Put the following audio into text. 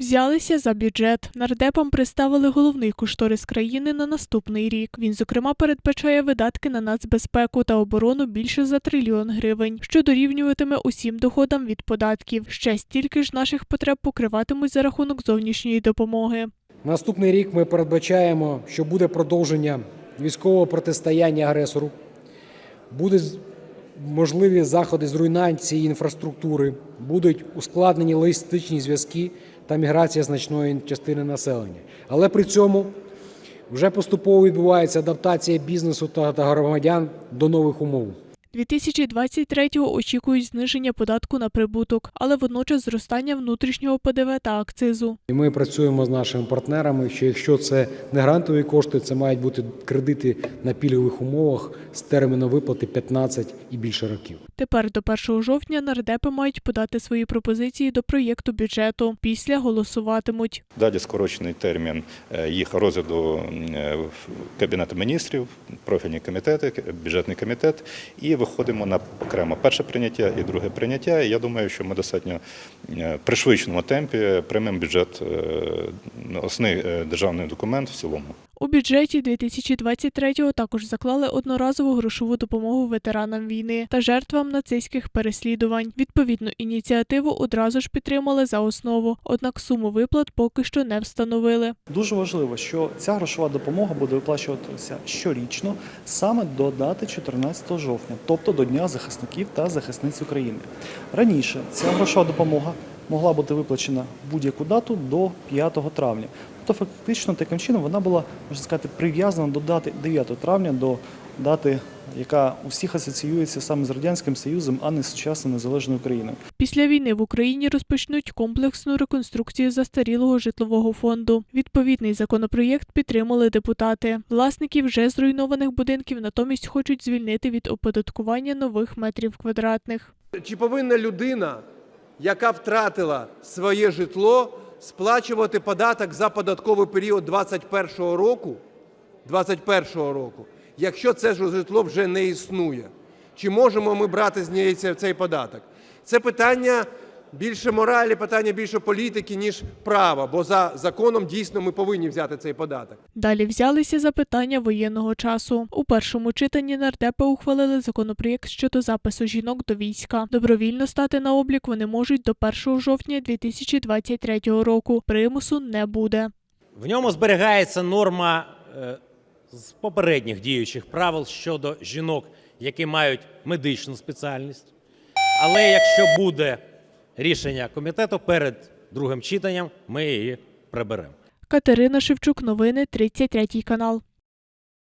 Взялися за бюджет. Нардепам представили головний кошторис країни на наступний рік. Він, зокрема, передбачає видатки на нацбезпеку та оборону більше за трильйон гривень, що дорівнюватиме усім доходам від податків. Ще стільки ж наших потреб покриватимуть за рахунок зовнішньої допомоги. Наступний рік ми передбачаємо, що буде продовження військового протистояння агресору, будуть можливі заходи з руйнації інфраструктури, будуть ускладнені логістичні зв'язки та міграція значної частини населення. Але при цьому вже поступово відбувається адаптація бізнесу та громадян до нових умов. 2023-го очікують зниження податку на прибуток, але водночас зростання внутрішнього ПДВ та акцизу. І ми працюємо з нашими партнерами, що якщо це не грантові кошти, це мають бути кредити на пільгових умовах з терміном виплати 15 і більше років. Тепер до 1 жовтня нардепи мають подати свої пропозиції до проєкту бюджету. Після голосуватимуть. Далі скорочений термін е, їх розгляду е, в Кабінету міністрів, профільні комітети, бюджетний комітет, і виходимо на окремо перше прийняття і друге прийняття. І Я думаю, що ми достатньо е, пришвидшеному темпі приймемо бюджет, е, основний е, державний документ в цілому. У бюджеті 2023-го також заклали одноразову грошову допомогу ветеранам війни та жертвам нацистських переслідувань. Відповідну ініціативу одразу ж підтримали за основу, однак суму виплат поки що не встановили. Дуже важливо, що ця грошова допомога буде виплачуватися щорічно саме до дати 14 жовтня, тобто до Дня захисників та захисниць України. Раніше ця грошова допомога могла бути виплачена будь-яку дату до 5 травня. Тобто, фактично, таким чином вона була, можна сказати, прив'язана до дати 9 травня, до дати, яка у всіх асоціюється саме з Радянським Союзом, а не з сучасною незалежною Україною. Після війни в Україні розпочнуть комплексну реконструкцію застарілого житлового фонду. Відповідний законопроєкт підтримали депутати. Власників вже зруйнованих будинків натомість хочуть звільнити від оподаткування нових метрів квадратних. Чи повинна людина, яка втратила своє житло, сплачувати податок за податковий період 2021 року, 2021 року, якщо це житло вже не існує? Чи можемо ми брати з неї цей податок? Це питання більше моралі, питання більше політики, ніж права, бо за законом дійсно ми повинні взяти цей податок. Далі взялися за питання воєнного часу. У першому читанні нардепи ухвалили законопроєкт щодо запису жінок до війська. Добровільно стати на облік вони можуть до 1 жовтня 2023 року. Примусу не буде. В ньому зберігається норма е, з попередніх діючих правил щодо жінок, які мають медичну спеціальність. Але якщо буде рішення комітету перед другим читанням, ми її приберемо. Катерина Шевчук, новини 33 канал.